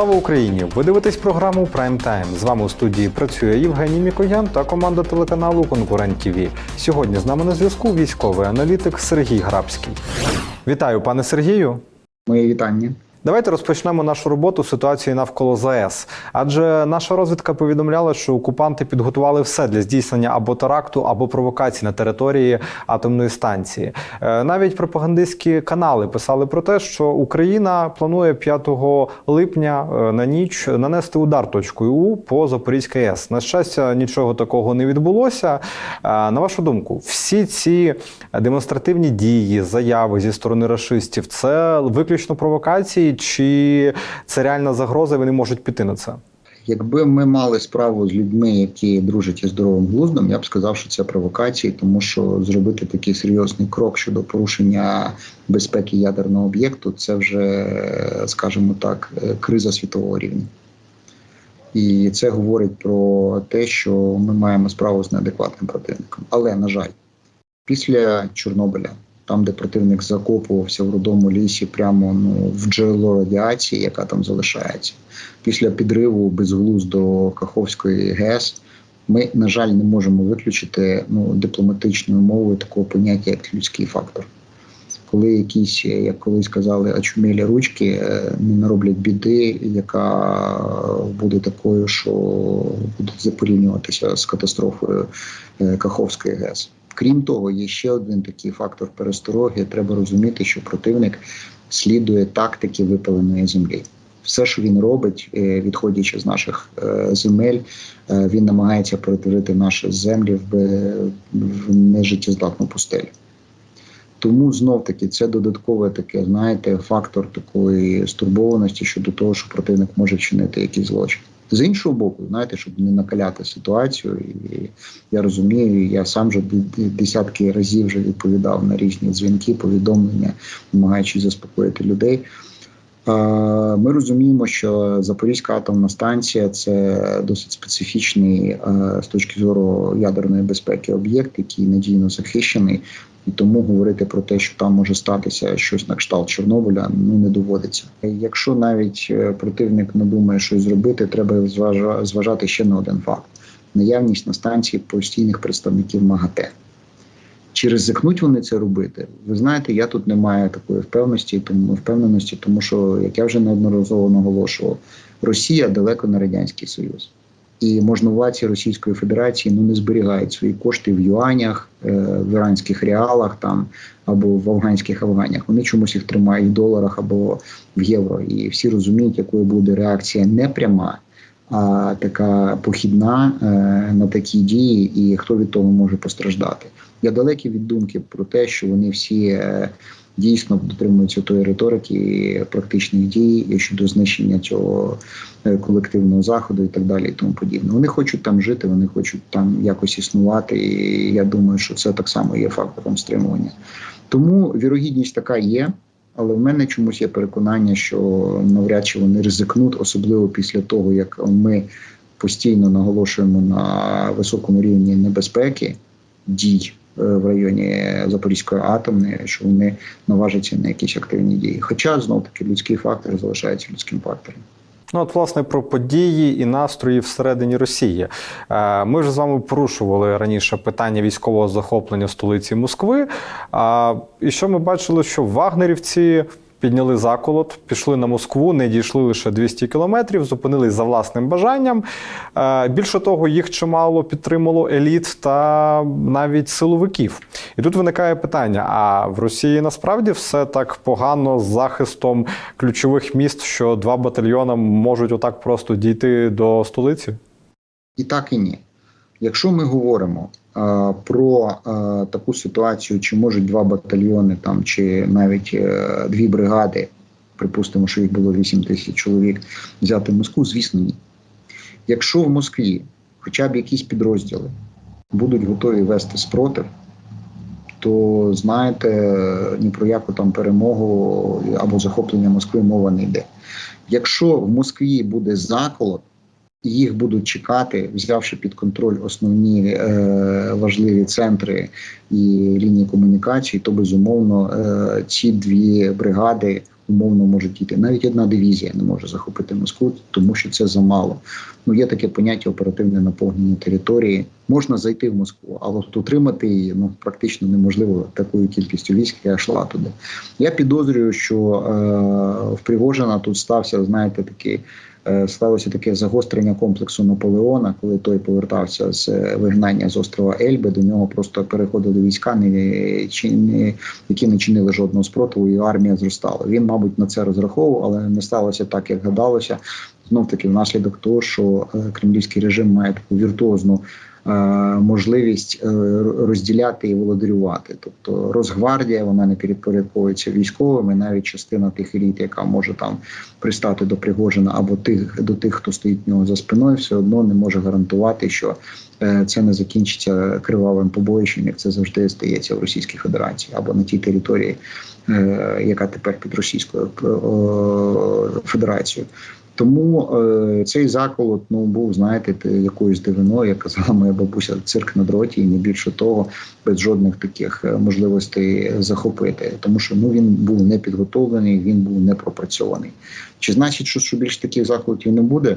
Слава Україні! Ви дивитесь програму Прайм Тайм. З вами у студії працює Євгеній Мікоян та команда телеканалу Конкурент ТВ. Сьогодні з нами на зв'язку військовий аналітик Сергій Грабський. Вітаю, пане Сергію. Моє вітання. Давайте розпочнемо нашу роботу з ситуації навколо ЗАЕС. Адже наша розвідка повідомляла, що окупанти підготували все для здійснення або теракту, або провокації на території атомної станції. Е, Навіть пропагандистські канали писали про те, що Україна планує 5 липня е, на ніч нанести удар точкою У по Запорізькій АЕС. На щастя, нічого такого не відбулося. Е, На вашу думку, всі ці демонстративні дії, заяви зі сторони рашистів це виключно провокації, чи це реальна загроза? і Вони можуть піти на це? Якби ми мали справу з людьми, які дружать із здоровим глуздом, я б сказав, що це провокації, тому що зробити такий серйозний крок щодо порушення безпеки ядерного об'єкту це вже, скажімо так, криза світового рівня. І це говорить про те, що ми маємо справу з неадекватним противником. Але на жаль, після Чорнобиля, там, де противник закопувався в рудому лісі, прямо ну в джерело радіації, яка там залишається, після підриву безглуздо Каховської ГЕС, ми, на жаль, не можемо виключити ну, дипломатичною мовою такого поняття, як людський фактор. Коли якісь, як колись казали, очумілі ручки е, не нароблять біди, яка буде такою, що буде порівнюватися з катастрофою е, Каховської ГЕС. Крім того, є ще один такий фактор перестороги. Треба розуміти, що противник слідує тактики випаленої землі. Все, що він робить, е, відходячи з наших е, земель, е, він намагається перетворити наші землі в, нежиттєздатну пустелю. Тому знов таки це додаткове таке, знаєте, фактор такої стурбованості щодо того, що противник може вчинити якийсь злочин. З іншого боку, знаєте, щоб не накаляти ситуацію, і я розумію, я сам вже десятки разів вже відповідав на різні дзвінки, повідомлення, намагаючись заспокоїти людей. Ми розуміємо, що Запорізька атомна станція це досить специфічний з точки зору ядерної безпеки об'єкт, який надійно захищений, і тому говорити про те, що там може статися щось на кшталт Чорнобиля, ну не доводиться. Якщо навіть е, противник не думає щось зробити, треба зважати ще на один факт: наявність на станції постійних представників МАГАТЕ. Чи ризикнуть вони це робити? Ви знаєте, я тут не маю такої впевненості, тому впевненості, тому що як я вже неодноразово наголошував, Росія далеко не радянський союз. І можновладці Російської Федерації ну не зберігають свої кошти в юанях, е, в іранських реалах там або в афганських афганях. Вони чомусь їх тримають в доларах або в євро. І всі розуміють, якою буде реакція не пряма, а така похідна е, на такі дії, і хто від того може постраждати. Я далекий від думки про те, що вони всі е, дійсно дотримуються тої риторики і практичних дій щодо знищення цього е, колективного заходу і так далі, і тому подібне. Вони хочуть там жити, вони хочуть там якось існувати. І я думаю, що це так само є фактором стримування. Тому вірогідність така є. Але в мене чомусь є переконання, що навряд чи вони ризикнуть, особливо після того, як ми постійно наголошуємо на високому рівні небезпеки дій в районі Запорізької атомної, що вони наважаться на якісь активні дії. Хоча знов таки людський фактор залишається людським фактором. Ну, от, власне, про події і настрої всередині Росії. Е, Ми вже з вами порушували раніше питання військового захоплення столиці Москви. І що ми бачили, що вагнерівці підняли заколот, пішли на Москву, не дійшли лише 200 кілометрів, зупинились за власним бажанням. Е, Більше того, їх чимало підтримало еліт та навіть силовиків. І тут виникає питання: а в Росії насправді все так погано з захистом ключових міст, що два батальйони можуть отак просто дійти до столиці? І так і ні. Якщо ми говоримо е, про е, таку ситуацію, чи можуть два батальйони там, чи навіть е, дві бригади, припустимо, що їх було 8 тисяч чоловік, взяти Москву, звісно, ні. Якщо в Москві хоча б якісь підрозділи будуть готові вести спротив, то знаєте, ні про яку там перемогу або захоплення Москви мова не йде. Якщо в Москві буде заколот, їх будуть чекати, взявши під контроль основні е, важливі центри і лінії комунікації, то безумовно е, ці дві бригади умовно можуть діти. Навіть одна дивізія не може захопити Москву, тому що це замало. Ну є таке поняття оперативне наповнення території. Можна зайти в Москву, але от утримати її ну практично неможливо такою кількістю військ, яка йшла туди. Я підозрюю, що е, в Пригожина тут стався, знаєте, такий. Е, Сталося таке загострення комплексу Наполеона, коли той повертався з е, вигнання з острова Ельби. До нього просто переходили війська, не, чи- не, які не чинили жодного спротиву, і армія зростала. Він, мабуть, на це розраховував, але не сталося так, як гадалося. Знов таки, внаслідок того, що е, кремлівський режим має таку віртуозну можливість е, розділяти і володарювати. Тобто Росгвардія вона не підпорядковується військовими, навіть частина тих еліт, яка може там пристати до Пригожина або тих до тих, хто стоїть в нього за спиною, все одно не може гарантувати, що е, це не закінчиться кривавим побоїщем, як це завжди стається в Російській Федерації або на тій території, е, яка тепер під Російською е, Федерацією. Тому е, цей заколот ну був, знаєте, те- якоюсь дивиною, як казала моя бабуся, цирк на дроті, і не більше того, без жодних таких е, можливостей захопити. Тому що ну він був не підготовлений, він був не пропрацьований. Чи значить, що, що більше таких заколотів не буде?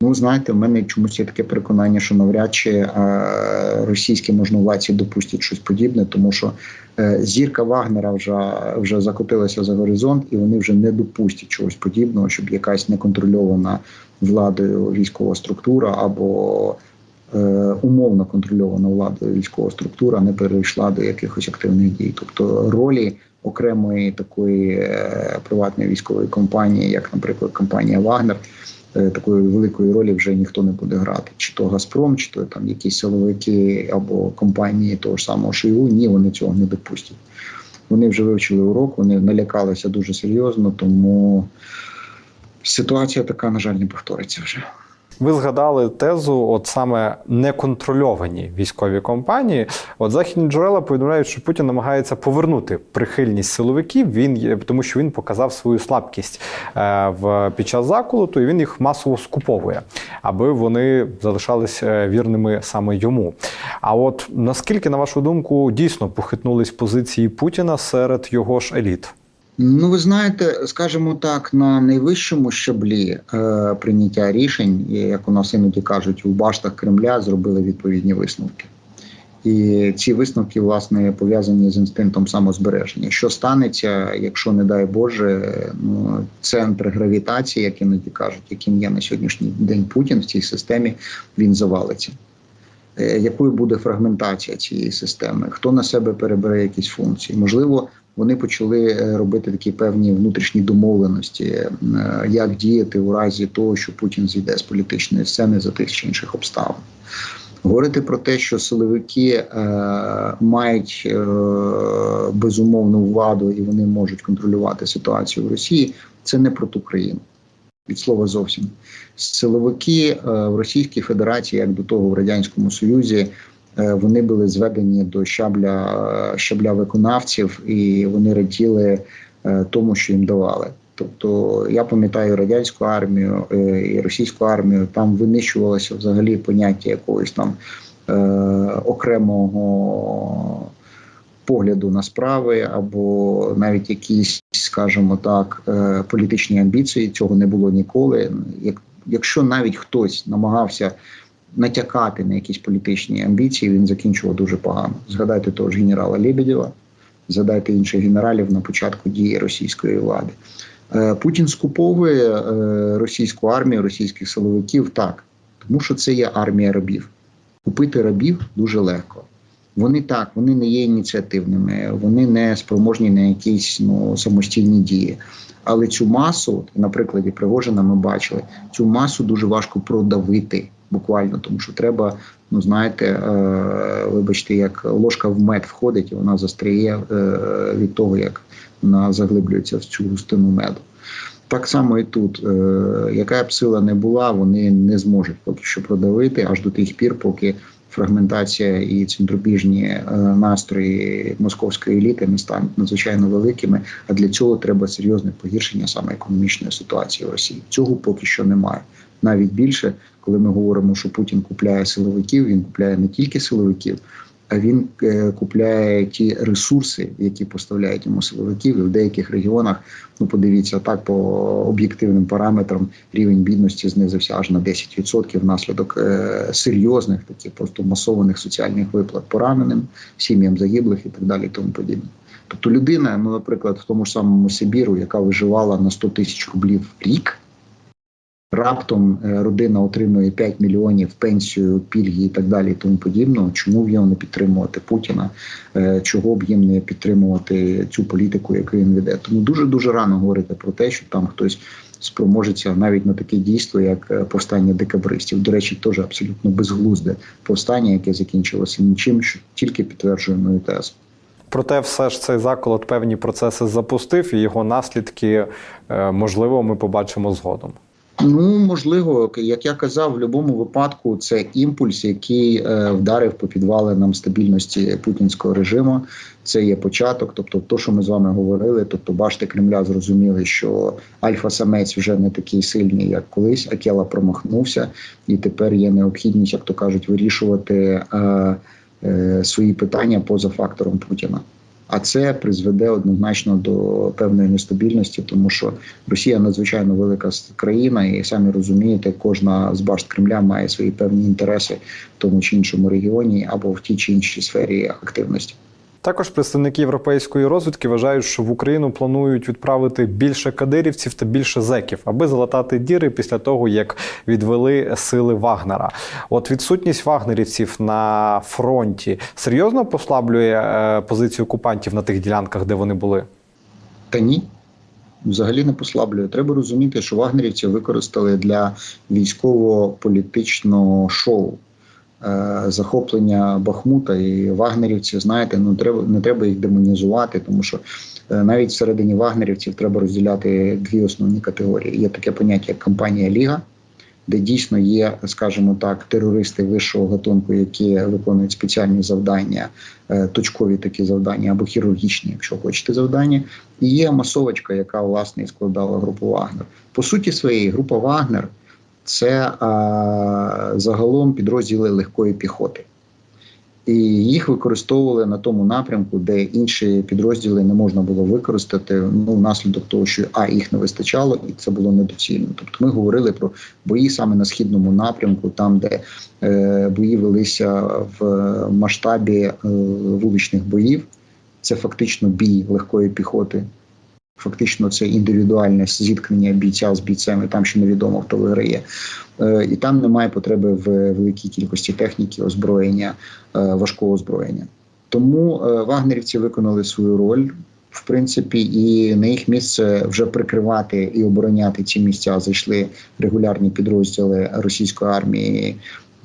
Ну, знаєте, в мене чомусь є таке переконання, що навряд чи е, російські можновладці допустять щось подібне, тому що е, зірка Вагнера вже, вже закотилася за горизонт, і вони вже не допустять чогось подібного, щоб якась неконтрольована владою військова структура або е, умовно контрольована владою військова структура не перейшла до якихось активних дій. Тобто ролі окремої такої е, приватної військової компанії, як, наприклад, компанія Вагнер такої великої ролі вже ніхто не буде грати. Чи то Газпром, чи то там якісь силовики або компанії того ж самого Шойгу, ні, вони цього не допустять. Вони вже вивчили урок, вони налякалися дуже серйозно, тому ситуація така, на жаль, не повториться вже. Ви згадали тезу, от саме неконтрольовані військові компанії. От західні джерела повідомляють, що Путін намагається повернути прихильність силовиків. Він тому, що він показав свою слабкість е, в під час заколоту, і він їх масово скуповує, аби вони залишались е, вірними саме йому. А от наскільки, на вашу думку, дійсно похитнулись позиції Путіна серед його ж еліт? Ну, ви знаєте, скажімо так, на найвищому щаблі е, прийняття рішень, як у нас іноді кажуть, у баштах Кремля зробили відповідні висновки. І ці висновки, власне, пов'язані з інстинктом самозбереження. Що станеться, якщо, не дай Боже, ну, центр гравітації, як іноді кажуть, яким є на сьогоднішній день Путін в цій системі, він завалиться. Е, Якою буде фрагментація цієї системи? Хто на себе перебере якісь функції? Можливо, вони почали е, робити такі певні внутрішні домовленості, е, як діяти у разі того, що Путін зійде з політичної сцени за тих чи інших обставин. Говорити про те, що силовики е, мають е, безумовну владу і вони можуть контролювати ситуацію в Росії, це не про ту країну. Від слова зовсім силовики е, в Російській Федерації, як до того в радянському Союзі, е, вони були зведені до щабля е, щабля виконавців, і вони раділи тому, що їм давали. Тобто я пам'ятаю радянську армію і російську армію, там винищувалося взагалі поняття якогось там окремого погляду на справи, або навіть якісь, скажімо так, е, політичні амбіції. Цього не було ніколи. Як, якщо навіть хтось намагався натякати на якісь політичні амбіції, він закінчував дуже погано. Згадайте того ж генерала Лебедєва, згадайте інших генералів на початку дії російської влади. Е, Путін скуповує е, російську армію, російських силовиків так, тому що це є армія рабів. Купити рабів дуже легко. Вони так, вони не є ініціативними, вони не спроможні на якісь ну, самостійні дії. Але цю масу, на прикладі Пригожина, ми бачили, цю масу дуже важко продавити буквально, тому що треба, ну знаєте, е, вибачте, як ложка в мед входить, і вона застряє е, від того, як вона заглиблюється в цю густину меду. Так само і тут, е, яка б сила не була, вони не зможуть поки що продавити аж до тих пір, поки фрагментація і центробіжні дробіжні настрої московської еліти не стануть надзвичайно великими. А для цього треба серйозне погіршення саме економічної ситуації в Росії. Цього поки що немає. Навіть більше, коли ми говоримо, що Путін купляє силовиків, він купляє не тільки силовиків, він е, купляє ті ресурси, які поставляють йому силовиків. І в деяких регіонах, ну подивіться, так по об'єктивним параметрам рівень бідності знизився аж на 10% внаслідок е, серйозних таких просто масованих соціальних виплат пораненим, сім'ям загиблих і так далі. Тому подібне. Тобто людина, ну, наприклад, в тому ж самому Сибіру, яка виживала на 100 тисяч рублів в рік. Раптом е, родина отримує 5 мільйонів пенсію, пільги і так далі, і тому подібно. Чому б його не підтримувати Путіна? Е, Чого б їм не підтримувати цю політику, яку він веде? Тому дуже дуже рано говорити про те, що там хтось спроможеться навіть на таке дійство, як е, повстання декабристів. До речі, теж абсолютно безглузде повстання, яке закінчилося нічим, що тільки підтверджує мою тезу. Проте, все ж цей заколот певні процеси запустив, і його наслідки можливо ми побачимо згодом. Ну можливо, як я казав, в будь-якому випадку це імпульс, який е, вдарив по підвалинам стабільності путінського режиму. Це є початок. Тобто, то, що ми з вами говорили, тобто башти Кремля зрозуміли, що альфа-самець вже не такий сильний, як колись. Акела промахнувся, і тепер є необхідність, як то кажуть, вирішувати е, е, свої питання поза фактором Путіна. А це призведе однозначно до певної нестабільності, тому що Росія надзвичайно велика країна, і самі розумієте, кожна з башт Кремля має свої певні інтереси в тому чи іншому регіоні або в тій чи іншій сфері активності. Також представники європейської розвідки вважають, що в Україну планують відправити більше кадирівців та більше зеків, аби залатати діри після того, як відвели сили Вагнера. От відсутність вагнерівців на фронті серйозно послаблює е, позицію окупантів на тих ділянках, де вони були. Та ні. Взагалі не послаблює. Треба розуміти, що вагнерівці використали для військово-політичного шоу захоплення Бахмута і вагнерівці. Знаєте, ну треба не треба їх демонізувати, тому що е, навіть всередині вагнерівців треба розділяти дві основні категорії. Є таке поняття як кампанія Ліга. Де дійсно є, скажімо так, терористи вищого гатунку, які виконують спеціальні завдання, е, точкові такі завдання або хірургічні, якщо хочете, завдання, і є масовочка, яка власне складала групу Вагнер. По суті, своєї група Вагнер це а, загалом підрозділи легкої піхоти. І їх використовували на тому напрямку, де інші підрозділи не можна було використати ну внаслідок того, що а їх не вистачало, і це було недоцільно. Тобто, ми говорили про бої саме на східному напрямку, там де е, бої велися в масштабі е, вуличних боїв. Це фактично бій легкої піхоти. Фактично, це індивідуальне зіткнення бійця з бійцями, там ще невідомо хто виграє. Е, і там немає потреби в великій кількості техніки, озброєння, е, важкого озброєння. Тому е, вагнерівці виконали свою роль, в принципі, і на їх місце вже прикривати і обороняти ці місця зайшли регулярні підрозділи російської армії.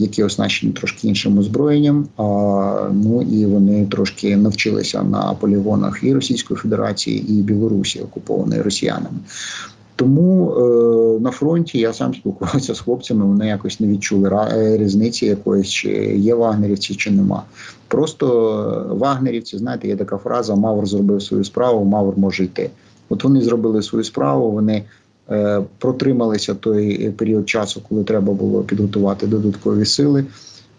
Які оснащені трошки іншим озброєнням, а ну і вони трошки навчилися на полігонах і Російської Федерації, і Білорусі, окупованої росіянами. Тому е, на фронті я сам спілкувався з хлопцями. Вони якось не відчули різниці якоїсь, чи є вагнерівці, чи нема. Просто вагнерівці, знаєте, є така фраза: Мавр зробив свою справу, Мавр може йти. От вони зробили свою справу. Вони е, протрималися той період часу, коли треба було підготувати додаткові сили.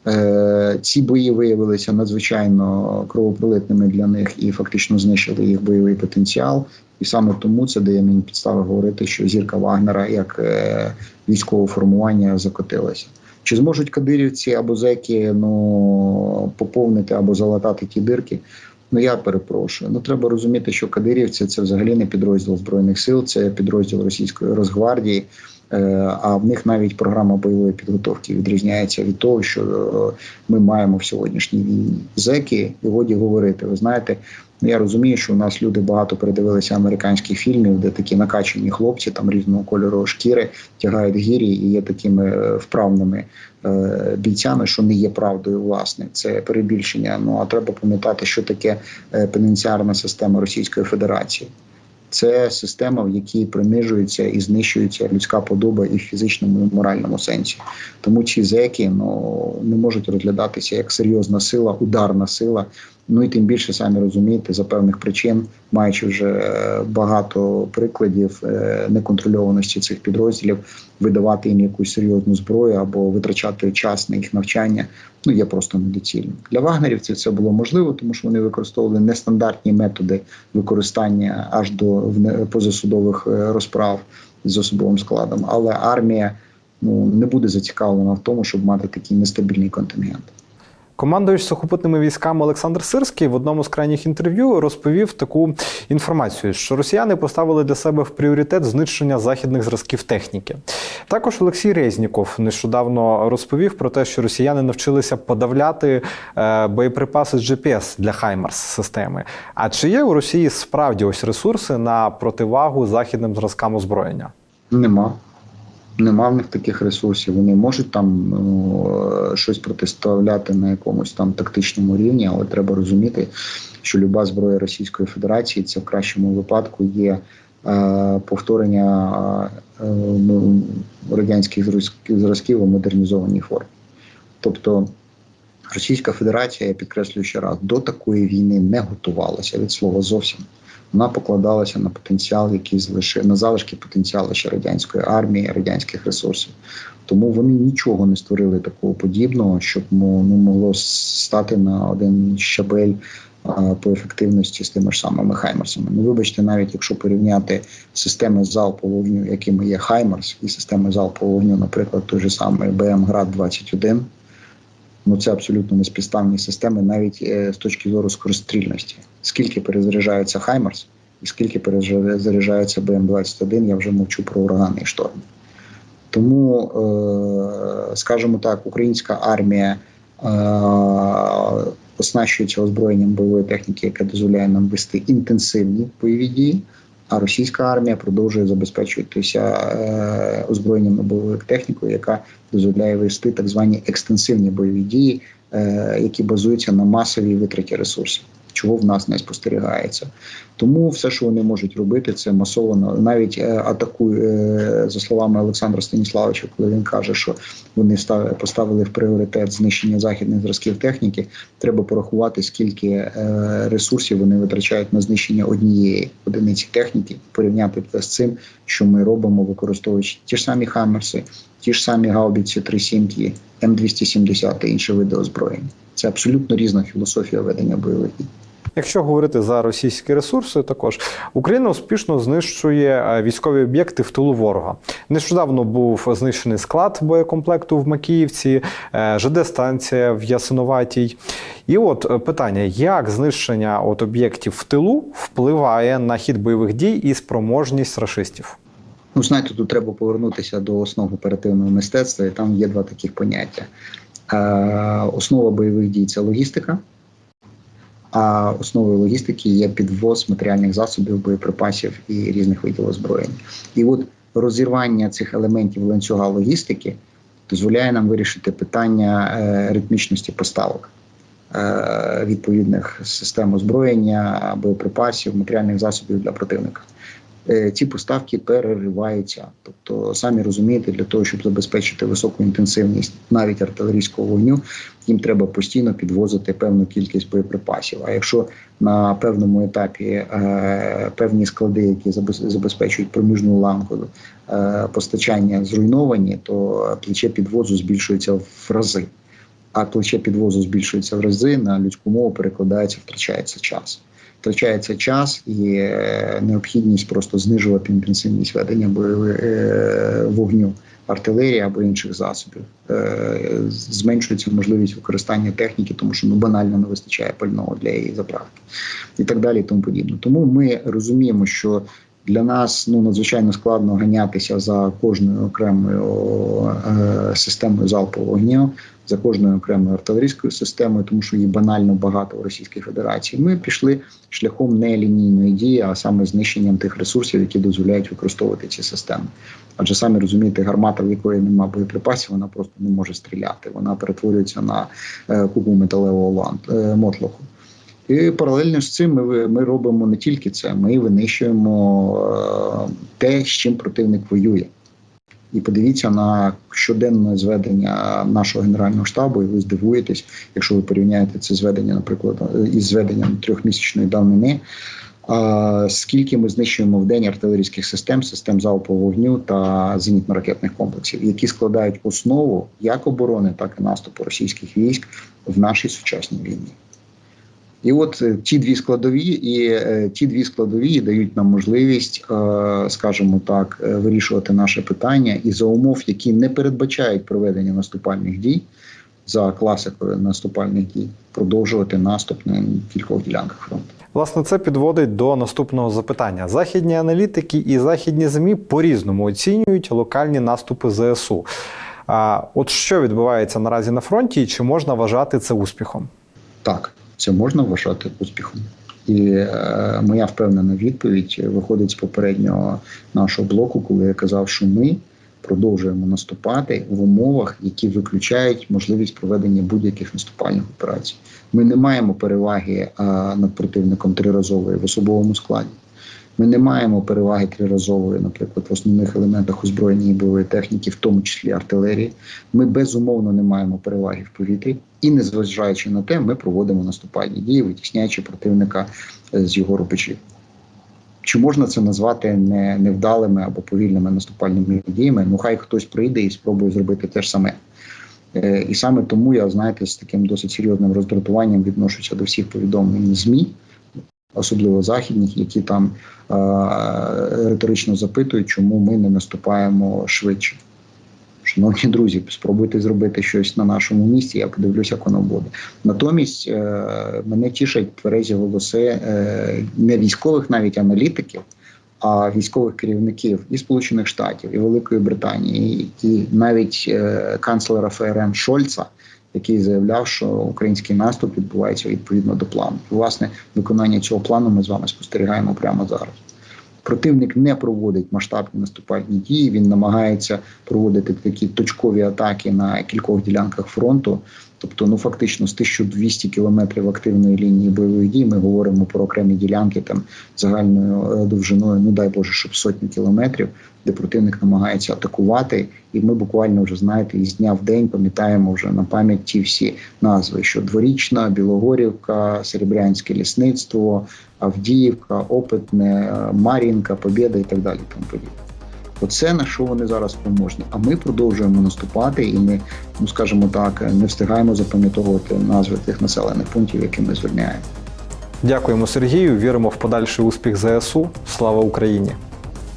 Е, ці бої виявилися надзвичайно кровопролитними для них і фактично знищили їх бойовий потенціал. І саме тому це дає мені підстави говорити, що зірка Вагнера як е, військове формування закотилася. Чи зможуть кадирівці або зеки ну поповнити або залатати ті дирки? Ну я перепрошую. Ну треба розуміти, що кадирівці це взагалі не підрозділ збройних сил, це підрозділ російської Росгвардії. А в них навіть програма бойової підготовки відрізняється від того, що ми маємо в сьогоднішній війні. Зеки і годі говорити. Ви знаєте, ну я розумію, що у нас люди багато передивилися американських фільмів, де такі накачані хлопці там різного кольору шкіри тягають гірі і є такими вправними е, бійцями, що не є правдою. Власне, це перебільшення. Ну а треба пам'ятати, що таке пенітенціарна система Російської Федерації. Це система, в якій принижується і знищується людська подоба і в фізичному і моральному сенсі. Тому ці зеки ну не можуть розглядатися як серйозна сила, ударна сила Ну і тим більше самі розумієте, за певних причин, маючи вже е, багато прикладів е, неконтрольованості цих підрозділів, видавати їм якусь серйозну зброю або витрачати час на їх навчання, ну є просто недоцільним. Для вагнерівців це було можливо, тому що вони використовували нестандартні методи використання аж до позасудових е, розправ з особовим складом. Але армія ну не буде зацікавлена в тому, щоб мати такий нестабільний контингент. Командуючий сухопутними військами Олександр Сирський в одному з крайніх інтерв'ю розповів таку інформацію, що росіяни поставили для себе в пріоритет знищення західних зразків техніки. Також Олексій Резніков нещодавно розповів про те, що росіяни навчилися подавляти е, боєприпаси GPS для Хаймарс системи. А чи є у Росії справді ось ресурси на противагу західним зразкам озброєння? Нема. Нема в них таких ресурсів. Вони можуть там ну, е, щось протиставляти на якомусь там тактичному рівні, але треба розуміти, що люба зброя Російської Федерації це в кращому випадку є е, повторення е, ну, радянських зразків- у модернізованій формі. Тобто Російська Федерація, я підкреслюю ще раз, до такої війни не готувалася від слова зовсім. Вона покладалася на потенціал, який залишив на залишки потенціалу ще радянської армії, радянських ресурсів. Тому вони нічого не створили такого подібного, щоб ну, могло стати на один щабель по ефективності з тими ж самими Хаймерсами. Ну, вибачте, навіть якщо порівняти системи залпового вогню, якими є Хаймерс, і системи залпового вогню, наприклад, той же самий БМ Град 21 ну це абсолютно неспівставні системи, навіть е, з точки зору скорострільності. Скільки перезаряджається Хаймерс і скільки перезаряджається БМ-21, я вже мовчу про урагани і шторми. Тому, е, скажімо так, українська армія е, оснащується озброєнням бойової техніки, яке дозволяє нам вести інтенсивні бойові дії. А російська армія продовжує забезпечуватися е, озброєнням і бойовою технікою, яка дозволяє вести так звані екстенсивні бойові дії, е, які базуються на масовій витраті ресурсів, чого в нас не спостерігається. Тому все, що вони можуть робити, це масово навіть е, атакує е, за словами Олександра Станіславовича, коли він каже, що вони став- поставили в пріоритет знищення західних зразків техніки. Треба порахувати, скільки е, ресурсів вони витрачають на знищення однієї одиниці техніки, порівняти це з цим, що ми робимо, використовуючи ті ж самі Хаммерси, ті ж самі гаубіці 37 М270 та інші види озброєння. Це абсолютно різна філософія ведення бойових дій. Якщо говорити за російські ресурси, також Україна успішно знищує е, військові об'єкти в тилу ворога. Нещодавно був знищений склад боєкомплекту в Макіївці, е, ЖД-станція в Ясиноватій. І от е, питання: як знищення от об'єктів в тилу впливає на хід бойових дій і спроможність рашистів? Ну, знаєте, тут треба повернутися до основ оперативного мистецтва, і там є два таких поняття. Е, основа бойових дій це логістика, а основою логістики є підвоз матеріальних засобів, боєприпасів і різних видів озброєння. І от розірвання цих елементів ланцюга логістики дозволяє нам вирішити питання е, ритмічності поставок. е, Відповідних систем озброєння, боєприпасів, матеріальних засобів для противника ці поставки перериваються. Тобто, самі розумієте, для того, щоб забезпечити високу інтенсивність навіть артилерійського вогню, їм треба постійно підвозити певну кількість боєприпасів. А якщо на певному етапі е, певні склади, які забез- забезпечують проміжну ланку е, постачання, зруйновані, то плече підвозу збільшується в рази. А плече підвозу збільшується в рази на людську мову перекладається, втрачається час втрачається час і е, необхідність просто знижувати інтенсивність ведення е, вогню артилерії або інших засобів. Е, Зменшується можливість використання техніки, тому що ну банально не вистачає пального для її заправки і так далі. І тому подібне. Тому ми розуміємо, що для нас ну надзвичайно складно ганятися за кожною окремою е, системою залпового вогню, за кожною окремою артилерійською системою, тому що її банально багато в Російській Федерації. Ми пішли шляхом не лінійної дії, а саме знищенням тих ресурсів, які дозволяють використовувати ці системи. Адже самі розумієте, гармата, в якої немає боєприпасів, вона просто не може стріляти. Вона перетворюється на е, купу металевого лан- е, мотлоху. І паралельно з цим ми, ми робимо не тільки це, ми винищуємо е, те, з чим противник воює. І подивіться на щоденне зведення нашого генерального штабу, і ви здивуєтесь, якщо ви порівняєте це зведення, наприклад, із зведенням трьохмісячної давнини. А, скільки ми знищуємо в день артилерійських систем, систем залпового вогню та зенітно-ракетних комплексів, які складають основу як оборони, так і наступу російських військ в нашій сучасній війні. І от е, ті дві складові, і е, ті дві складові дають нам можливість, е, скажімо так, е, вирішувати наше питання і за умов, які не передбачають проведення наступальних дій за класикою наступальних дій, продовжувати наступ на кількох ділянках фронту. Власне, це підводить до наступного запитання. Західні аналітики і західні ЗМІ по-різному оцінюють локальні наступи ЗСУ. А от що відбувається наразі на фронті, і чи можна вважати це успіхом? Так, це можна вважати успіхом. І е, моя впевнена відповідь виходить з попереднього нашого блоку, коли я казав, що ми продовжуємо наступати в умовах, які виключають можливість проведення будь-яких наступальних операцій. Ми не маємо переваги е, над противником триразової в особовому складі. Ми не маємо переваги триразової, наприклад, в основних елементах озброєння і бойової техніки, в тому числі артилерії. Ми безумовно не маємо переваги в повітрі, і незважаючи на те, ми проводимо наступальні дії, витісняючи противника е, з його рубежів. Чи можна це назвати не невдалими або повільними наступальними діями? Ну хай хтось прийде і спробує зробити те ж саме. Е, І саме тому я, знаєте, з таким досить серйозним роздратуванням відношуся до всіх повідомлень ЗМІ, особливо західних, які там е- риторично запитують, чому ми не наступаємо швидше. Шановні друзі, спробуйте зробити щось на нашому місці. Я подивлюся, як воно буде. Натомість е- мене тішать тверезі голоси е- не військових, навіть аналітиків, а військових керівників і Сполучених Штатів, і Великої Британії, і, навіть е- канцлера ФРН Шольца, який заявляв, що український наступ відбувається відповідно до плану. І, власне, виконання цього плану ми з вами спостерігаємо прямо зараз. Противник не проводить масштабні наступальні дії. Він намагається проводити такі точкові атаки на кількох ділянках фронту. Тобто, ну фактично з 1200 кілометрів активної лінії бойових дій ми говоримо про окремі ділянки там загальною е, довжиною, ну дай Боже, щоб сотні кілометрів, де противник намагається атакувати. І ми буквально вже знаєте, із дня в день пам'ятаємо вже на пам'ять ті всі назви: що Дворічна, Білогорівка, Серебрянське лісництво, Авдіївка, Опитне, Мар'їнка, Побєда і так далі. Тому подібне. Оце на що вони зараз спроможні. А ми продовжуємо наступати, і ми, ну скажімо так, не встигаємо запам'ятовувати назви тих населених пунктів, які ми звільняємо. Дякуємо Сергію. Віримо в подальший успіх ЗСУ. Слава Україні!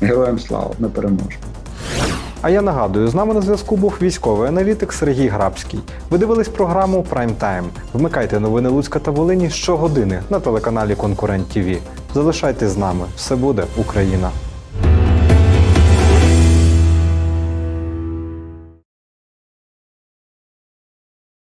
Героям слава, ми переможемо. А я нагадую, з нами на зв'язку був військовий аналітик Сергій Грабський. Ви дивились програму Прайм Тайм. Вмикайте новини Луцька та Волині щогодини на телеканалі Конкурент ТІВІ. Залишайтесь з нами. Все буде Україна!